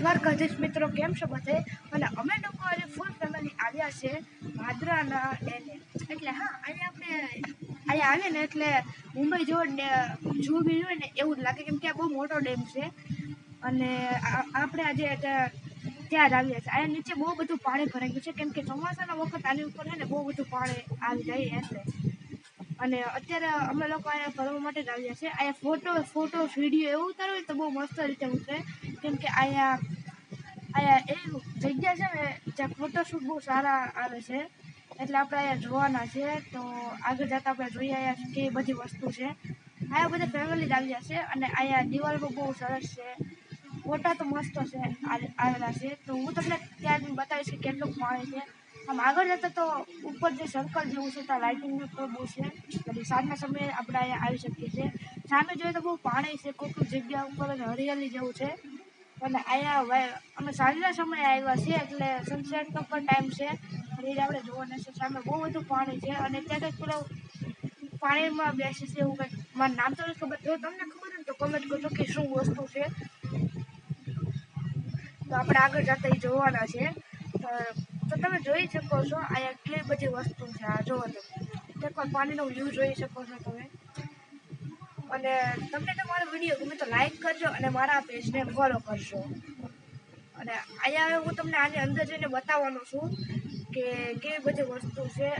દ્વારકાધીશ મિત્રો, કેમ છો બધે? અને અમે લોકો આજે ફૂલ ફેમિલી આવ્યા છે ભાદરાના ડેમે એટલે હા, અહીંયા આપણે અહીંયા આવીએ ને એટલે મુંબઈ જેવો જૂ બી હોય ને એવું જ લાગે કેમ કે આ બહુ મોટો ડેમ છે. અને આપણે આજે ત્યાં જ આવ્યા છે અહીંયા નીચે બહુ બધું પાણી ભરાઈ ગયું છે. કેમ કે ચોમાસાના વખત આની ઉપર છે ને બહુ બધું પાણી આવી જાય એટલે. અને અત્યારે અમે લોકો અહીંયા ફરવા માટે જ આવ્યા છે અહીંયા ફોટો ફોટો વીડિયો એવું ઉતારવું તો બહુ મસ્ત રીતે ઉતરે. કેમ કે અહીંયા અહીંયા એ જગ્યા છે ને, જ્યાં ફોટોશૂટ બહુ સારા આવે છે. એટલે આપણે અહીંયા જોવાના છે. તો આગળ જતાં આપણે જોઈએ અહીંયા કે બધી વસ્તુ છે. અહીંયા બધા ફેમિલી જ આવ્યા છે અને અહીંયા દિવાલ પણ બહુ સરસ છે. ફોટા તો મસ્ત છે આવેલા છે. તો હું તમને ત્યાં બતાવીશ કે કેટલું પાણી છે. આમ આગળ જતાં તો ઉપર જે સર્કલ જેવું છે, ત્યાં લાઇટિંગનું પણ બહુ છે. એટલે સાંજના સમયે આપણે અહીંયા આવી શકીએ છીએ. સામે જોઈએ તો બહુ પાણી છે કોઈ કોઈ જગ્યા ઉપર હરિયાળી જેવું છે. અને અહીંયા અમે સાંજના સમયે આવ્યા છીએ, એટલે સનસેટનો પણ ટાઈમ છે. એ આપણે જોવાના છે, સામે બહુ બધું પાણી છે. અને ત્યાં કંઈક પેલો પાણીમાં બેસે છે એવું કંઈક. મારું નામ તો ખબર. જો તમને ખબર હોય તો કમેન્ટ કરજો કે શું વસ્તુ છે. તો આપણે આગળ જતા એ જોવાના છે. તો તમે જોઈ શકો છો અહીંયા કેટલી બધી વસ્તુ છે, આ જોવો તમે. એકવાર પાણીનો વ્યૂ જોઈ શકો છો તમે. અને તમને તમારો વીડિયો ગમે તો લાઈક કરજો અને મારા પેજને ફોલો કરજો. અને અહીંયા હું તમને આની અંદર જઈને બતાવવાનો છું કે કેવી બધી વસ્તુ છે.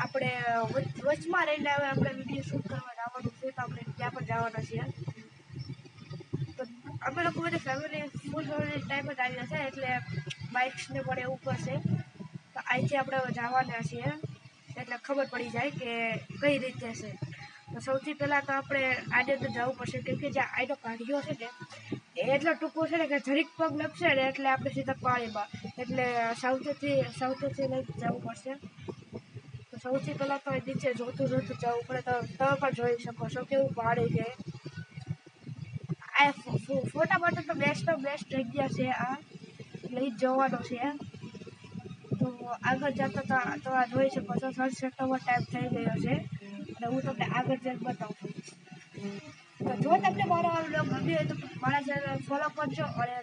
આપણે વચ- વચમાં રહીને હવે આપણે વીડિયો શૂટ કરવા જવાનું છે તો આપણે ત્યાં પણ જવાના છીએ. તો અમે લોકો બધા ફેમિલી ફૂલ ફેમિલી ટાઈમ જ આવ્યા છે એટલે બાઇક્સને પણ એવું પડશે તો અહીંથી આપણે જવાના છીએ. એટલે ખબર પડી જાય કે કઈ રીતે છે. તો સૌથી પહેલાં તો આપણે આજે તો જવું પડશે, કેમ કે જે આઈનો કાઢ્યો છે ને, એ એટલો ટૂંકો છે ને કે જરીક પગ લપશે ને એટલે આપણે સીધા પાણીમાં એટલે સાવચેતી સાવચેતી લઈ જવું પડશે. તો સૌથી પહેલાં તો નીચે જોતું જોતું જવું પડે. તો તમે પણ જોઈ શકો છો કેવું પાણી છે. આ ફોટા માટે તો બેસ્ટ બેસ્ટ જગ્યા છે આ. લઈ જવાનો છે તો આગળ જતા તો આ જોઈ શકો છો સનસેટનો ટાઈપ થઈ ગયો છે. અને હું તમને આગળ જઈને બતાવું છું. તો જો તમને મારો આ વ્લોગ ગમ્યો હોય તો મારા ચેનલ ફોલો કરજો અને